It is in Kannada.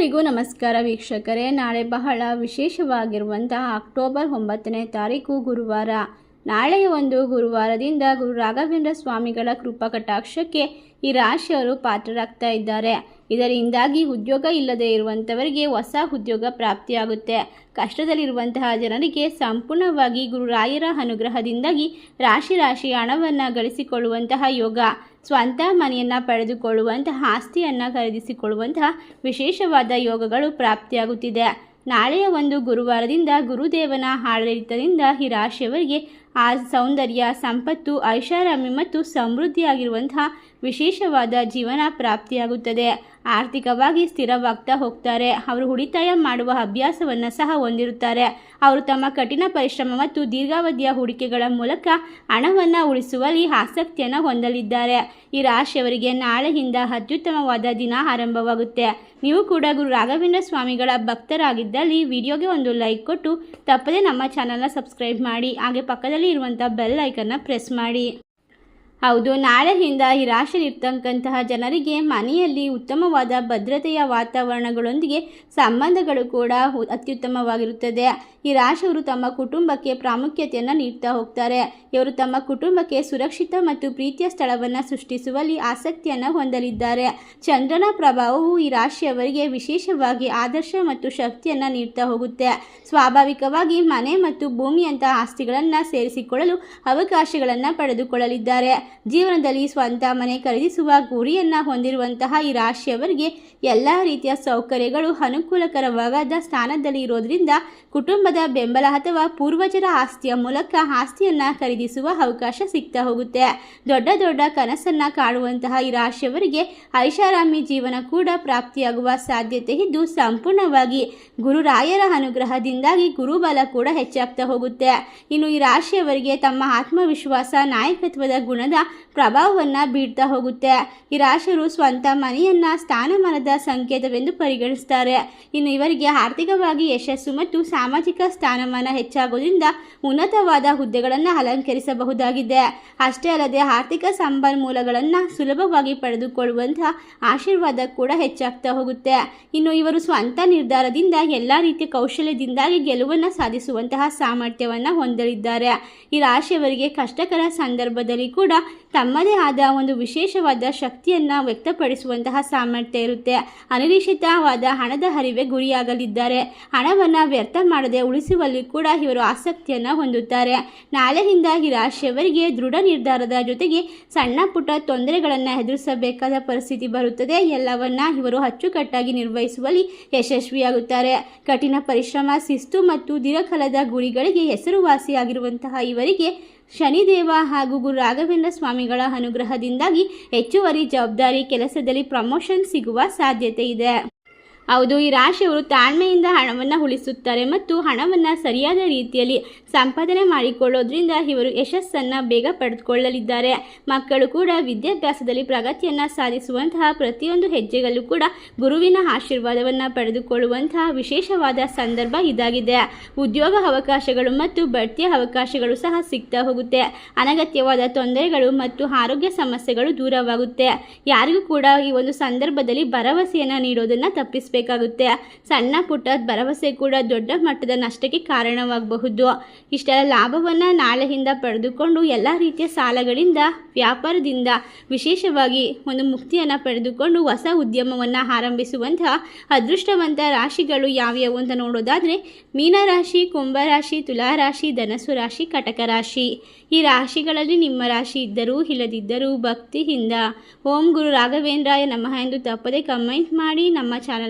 ಎಲ್ಲರಿಗೂ ನಮಸ್ಕಾರ ವೀಕ್ಷಕರೇ. ನಾಳೆ ಬಹಳ ವಿಶೇಷವಾಗಿರುವಂತಹ ಅಕ್ಟೋಬರ್ ಒಂಬತ್ತನೇ ತಾರೀಕು ಗುರುವಾರ. ನಾಳೆಯ ಒಂದು ಗುರುವಾರದಿಂದ ಗುರು ರಾಘವೇಂದ್ರ ಸ್ವಾಮಿಗಳ ಕೃಪಾ ಕಟಾಕ್ಷಕ್ಕೆ ಈ ರಾಶಿಯವರು ಪಾತ್ರರಾಗ್ತಾ ಇದ್ದಾರೆ. ಇದರಿಂದಾಗಿ ಉದ್ಯೋಗ ಇಲ್ಲದೆ ಇರುವಂಥವರಿಗೆ ಹೊಸ ಉದ್ಯೋಗ ಪ್ರಾಪ್ತಿಯಾಗುತ್ತೆ. ಕಷ್ಟದಲ್ಲಿರುವಂತಹ ಜನರಿಗೆ ಸಂಪೂರ್ಣವಾಗಿ ಗುರುರಾಯರ ಅನುಗ್ರಹದಿಂದಾಗಿ ರಾಶಿ ರಾಶಿ ಹಣವನ್ನು ಗಳಿಸಿಕೊಳ್ಳುವಂತಹ ಯೋಗ, ಸ್ವಂತ ಮನೆಯನ್ನು ಪಡೆದುಕೊಳ್ಳುವಂತಹ ಆಸ್ತಿಯನ್ನು ಖರೀದಿಸಿಕೊಳ್ಳುವಂತಹ ವಿಶೇಷವಾದ ಯೋಗಗಳು ಪ್ರಾಪ್ತಿಯಾಗುತ್ತಿದೆ. ನಾಳೆಯ ಒಂದು ಗುರುವಾರದಿಂದ ಗುರುದೇವನ ಆಡಳಿತದಿಂದ ಈ ರಾಶಿಯವರಿಗೆ ಆ ಸೌಂದರ್ಯ, ಸಂಪತ್ತು, ಐಷಾರಾಮಿ ಮತ್ತು ಸಮೃದ್ಧಿಯಾಗಿರುವಂತಹ ವಿಶೇಷವಾದ ಜೀವನ ಪ್ರಾಪ್ತಿಯಾಗುತ್ತದೆ. ಆರ್ಥಿಕವಾಗಿ ಸ್ಥಿರವಾಗ್ತಾ ಹೋಗ್ತಾರೆ. ಅವರು ಉಳಿತಾಯ ಮಾಡುವ ಅಭ್ಯಾಸವನ್ನು ಸಹ ಹೊಂದಿರುತ್ತಾರೆ. ಅವರು ತಮ್ಮ ಕಠಿಣ ಪರಿಶ್ರಮ ಮತ್ತು ದೀರ್ಘಾವಧಿಯ ಹೂಡಿಕೆಗಳ ಮೂಲಕ ಹಣವನ್ನು ಉಳಿಸುವಲ್ಲಿ ಆಸಕ್ತಿಯನ್ನು ಹೊಂದಲಿದ್ದಾರೆ. ಈ ರಾಶಿಯವರಿಗೆ ನಾಳೆಯಿಂದ ಅತ್ಯುತ್ತಮವಾದ ದಿನ ಆರಂಭವಾಗುತ್ತೆ. ನೀವು ಕೂಡ ಗುರು ರಾಘವೇಂದ್ರ ಸ್ವಾಮಿಗಳ ಭಕ್ತರಾಗಿದ್ದಲ್ಲಿ ವಿಡಿಯೋಗೆ ಒಂದು ಲೈಕ್ ಕೊಟ್ಟು ತಪ್ಪದೇ ನಮ್ಮ ಚಾನಲ್ನ ಸಬ್ಸ್ಕ್ರೈಬ್ ಮಾಡಿ. ಹಾಗೆ ಪಕ್ಕದಲ್ಲಿ ಇರುವಂಥ ಬೆಲ್ ಐಕನ್ನ ಪ್ರೆಸ್ ಮಾಡಿ. ಹೌದು, ನಾಳೆಯಿಂದ ಈ ರಾಶಿಯಲ್ಲಿರ್ತಕ್ಕಂತಹ ಜನರಿಗೆ ಮನೆಯಲ್ಲಿ ಉತ್ತಮವಾದ ಭದ್ರತೆಯ ವಾತಾವರಣಗಳೊಂದಿಗೆ ಸಂಬಂಧಗಳು ಕೂಡ ಅತ್ಯುತ್ತಮವಾಗಿರುತ್ತದೆ. ಈ ರಾಶಿಯವರು ತಮ್ಮ ಕುಟುಂಬಕ್ಕೆ ಪ್ರಾಮುಖ್ಯತೆಯನ್ನು ನೀಡ್ತಾ ಹೋಗ್ತಾರೆ. ಇವರು ತಮ್ಮ ಕುಟುಂಬಕ್ಕೆ ಸುರಕ್ಷಿತ ಮತ್ತು ಪ್ರೀತಿಯ ಸ್ಥಳವನ್ನು ಸೃಷ್ಟಿಸುವಲ್ಲಿ ಆಸಕ್ತಿಯನ್ನು ಹೊಂದಲಿದ್ದಾರೆ. ಚಂದ್ರನ ಪ್ರಭಾವವು ಈ ರಾಶಿಯವರಿಗೆ ವಿಶೇಷವಾಗಿ ಆದರ್ಶ ಮತ್ತು ಶಕ್ತಿಯನ್ನು ನೀಡ್ತಾ ಹೋಗುತ್ತೆ. ಸ್ವಾಭಾವಿಕವಾಗಿ ಮನೆ ಮತ್ತು ಭೂಮಿಯಂತಹ ಆಸ್ತಿಗಳನ್ನು ಸೇರಿಸಿಕೊಳ್ಳಲು ಅವಕಾಶಗಳನ್ನು ಪಡೆದುಕೊಳ್ಳಲಿದ್ದಾರೆ. ಜೀವನದಲ್ಲಿ ಸ್ವಂತ ಮನೆ ಖರೀದಿಸುವ ಗುರಿಯನ್ನು ಹೊಂದಿರುವಂತಹ ಈ ರಾಶಿಯವರಿಗೆ ಎಲ್ಲ ರೀತಿಯ ಸೌಕರ್ಯಗಳು ಅನುಕೂಲಕರವಾದ ಸ್ಥಾನದಲ್ಲಿ ಇರೋದ್ರಿಂದ ಕುಟುಂಬದ ಬೆಂಬಲ ಅಥವಾ ಪೂರ್ವಜರ ಆಸ್ತಿಯ ಮೂಲಕ ಆಸ್ತಿಯನ್ನು ಖರೀದಿಸುವ ಅವಕಾಶ ಸಿಗ್ತಾ ಹೋಗುತ್ತೆ. ದೊಡ್ಡ ದೊಡ್ಡ ಕನಸನ್ನು ಕಾಣುವಂತಹ ಈ ರಾಶಿಯವರಿಗೆ ಐಷಾರಾಮಿ ಜೀವನ ಕೂಡ ಪ್ರಾಪ್ತಿಯಾಗುವ ಸಾಧ್ಯತೆ ಇದ್ದು ಸಂಪೂರ್ಣವಾಗಿ ಗುರುರಾಯರ ಅನುಗ್ರಹದಿಂದಾಗಿ ಗುರುಬಲ ಕೂಡ ಹೆಚ್ಚಾಗ್ತಾ ಹೋಗುತ್ತೆ. ಇನ್ನು ಈ ರಾಶಿಯವರಿಗೆ ತಮ್ಮ ಆತ್ಮವಿಶ್ವಾಸ, ನಾಯಕತ್ವದ ಗುಣದ ಪ್ರಭಾವವನ್ನು ಬೀಳ್ತಾ ಹೋಗುತ್ತೆ. ಈ ರಾಶಿಯರು ಸ್ವಂತ ಮನೆಯನ್ನು, ಸ್ಥಾನಮಾನದ ಸಂಕೇತವೆಂದು ಪರಿಗಣಿಸ್ತಾರೆ. ಇನ್ನು ಇವರಿಗೆ ಆರ್ಥಿಕವಾಗಿ ಯಶಸ್ಸು ಮತ್ತು ಸಾಮಾಜಿಕ ಸ್ಥಾನಮಾನ ಹೆಚ್ಚಾಗೋದ್ರಿಂದ ಉನ್ನತವಾದ ಹುದ್ದೆಗಳನ್ನು ಅಲಂಕರಿಸಬಹುದಾಗಿದೆ. ಅಷ್ಟೇ ಅಲ್ಲದೆ ಆರ್ಥಿಕ ಸಂಪನ್ಮೂಲಗಳನ್ನು ಸುಲಭವಾಗಿ ಪಡೆದುಕೊಳ್ಳುವಂತಹ ಆಶೀರ್ವಾದ ಕೂಡ ಹೆಚ್ಚಾಗ್ತಾ ಹೋಗುತ್ತೆ. ಇನ್ನು ಇವರು ಸ್ವಂತ ನಿರ್ಧಾರದಿಂದ, ಎಲ್ಲ ರೀತಿಯ ಕೌಶಲ್ಯದಿಂದಾಗಿ ಗೆಲುವನ್ನು ಸಾಧಿಸುವಂತಹ ಸಾಮರ್ಥ್ಯವನ್ನು ಹೊಂದಲಿದ್ದಾರೆ. ಈ ರಾಶಿಯವರಿಗೆ ಕಷ್ಟಕರ ಸಂದರ್ಭದಲ್ಲಿ ಕೂಡ ತಮ್ಮದೇ ಆದ ಒಂದು ವಿಶೇಷವಾದ ಶಕ್ತಿಯನ್ನು ವ್ಯಕ್ತಪಡಿಸುವಂತಹ ಸಾಮರ್ಥ್ಯ ಇರುತ್ತೆ. ಅನಿರೀಕ್ಷಿತವಾದ ಹಣದ ಹರಿವೆ ಗುರಿಯಾಗಲಿದ್ದಾರೆ. ಹಣವನ್ನು ವ್ಯರ್ಥ ಮಾಡದೆ ಉಳಿಸುವಲ್ಲಿ ಕೂಡ ಇವರು ಆಸಕ್ತಿಯನ್ನು ಹೊಂದುತ್ತಾರೆ. ನಾಳೆಯಿಂದ ಈ ದೃಢ ನಿರ್ಧಾರದ ಜೊತೆಗೆ ಸಣ್ಣ ಪುಟ್ಟ ತೊಂದರೆಗಳನ್ನು ಎದುರಿಸಬೇಕಾದ ಪರಿಸ್ಥಿತಿ ಬರುತ್ತದೆ. ಎಲ್ಲವನ್ನ ಇವರು ಅಚ್ಚುಕಟ್ಟಾಗಿ ನಿರ್ವಹಿಸುವಲ್ಲಿ ಯಶಸ್ವಿಯಾಗುತ್ತಾರೆ. ಕಠಿಣ ಪರಿಶ್ರಮ, ಶಿಸ್ತು ಮತ್ತು ದೀರ್ಘಕಾಲದ ಗುರಿಗಳಿಗೆ ಹೆಸರುವಾಸಿಯಾಗಿರುವಂತಹ ಇವರಿಗೆ ಶನಿದೇವ ಹಾಗೂ ಗುರು ರಾಘವೇಂದ್ರ ಸ್ವಾಮಿಗಳ ಅನುಗ್ರಹದಿಂದಾಗಿ ಹೆಚ್ಚುವರಿ ಜವಾಬ್ದಾರಿ ಕೆಲಸದಲ್ಲಿ ಪ್ರಮೋಷನ್ ಸಿಗುವ ಸಾಧ್ಯತೆ ಇದೆ. ಹೌದು, ಈ ರಾಶಿಯವರು ತಾಳ್ಮೆಯಿಂದ ಹಣವನ್ನು ಉಳಿಸುತ್ತಾರೆ ಮತ್ತು ಹಣವನ್ನು ಸರಿಯಾದ ರೀತಿಯಲ್ಲಿ ಸಂಪಾದನೆ ಮಾಡಿಕೊಳ್ಳೋದ್ರಿಂದ ಇವರು ಯಶಸ್ಸನ್ನು ಬೇಗ ಪಡೆದುಕೊಳ್ಳಲಿದ್ದಾರೆ. ಮಕ್ಕಳು ಕೂಡ ವಿದ್ಯಾಭ್ಯಾಸದಲ್ಲಿ ಪ್ರಗತಿಯನ್ನು ಸಾಧಿಸುವಂತಹ ಪ್ರತಿಯೊಂದು ಹೆಜ್ಜೆಗಲ್ಲೂ ಕೂಡ ಗುರುವಿನ ಆಶೀರ್ವಾದವನ್ನು ಪಡೆದುಕೊಳ್ಳುವಂತಹ ವಿಶೇಷವಾದ ಸಂದರ್ಭ ಇದಾಗಿದೆ. ಉದ್ಯೋಗ ಅವಕಾಶಗಳು ಮತ್ತು ಬಡ್ತಿಯ ಅವಕಾಶಗಳು ಸಹ ಸಿಗ್ತಾ ಹೋಗುತ್ತೆ. ಅನಗತ್ಯವಾದ ತೊಂದರೆಗಳು ಮತ್ತು ಆರೋಗ್ಯ ಸಮಸ್ಯೆಗಳು ದೂರವಾಗುತ್ತೆ. ಯಾರಿಗೂ ಕೂಡ ಈ ಒಂದು ಸಂದರ್ಭದಲ್ಲಿ ಭರವಸೆಯನ್ನು ನೀಡೋದನ್ನು ತಪ್ಪಿಸಬೇಕಾಗುತ್ತೆ ಸಣ್ಣ ಪುಟ್ಟ ಭರವಸೆ ಕೂಡ ದೊಡ್ಡ ಮಟ್ಟದ ನಷ್ಟಕ್ಕೆ ಕಾರಣವಾಗಬಹುದು. ಇಷ್ಟೆಲ್ಲ ಲಾಭವನ್ನು ನಾಳೆಯಿಂದ ಪಡೆದುಕೊಂಡು ಎಲ್ಲ ರೀತಿಯ ಸಾಲಗಳಿಂದ, ವ್ಯಾಪಾರದಿಂದ ವಿಶೇಷವಾಗಿ ಒಂದು ಮುಕ್ತಿಯನ್ನು ಪಡೆದುಕೊಂಡು ಹೊಸ ಉದ್ಯಮವನ್ನು ಆರಂಭಿಸುವಂತಹ ಅದೃಷ್ಟವಂತ ರಾಶಿಗಳು ಯಾವ್ಯಾವು ಅಂತ ನೋಡೋದಾದರೆ, ಮೀನರಾಶಿ, ಕುಂಭರಾಶಿ, ತುಲಾರಾಶಿ ಧನಸು ರಾಶಿ, ಕಟಕ ರಾಶಿ. ಈ ರಾಶಿಗಳಲ್ಲಿ ನಿಮ್ಮ ರಾಶಿ ಇದ್ದರೂ ಇಲ್ಲದಿದ್ದರೂ ಭಕ್ತಿಯಿಂದ ಓಂ ಗುರು ರಾಘವೇಂದ್ರಾಯ ನಮಃ ಎಂದು ತಪ್ಪದೆ ಕಮೆಂಟ್ ಮಾಡಿ ನಮ್ಮ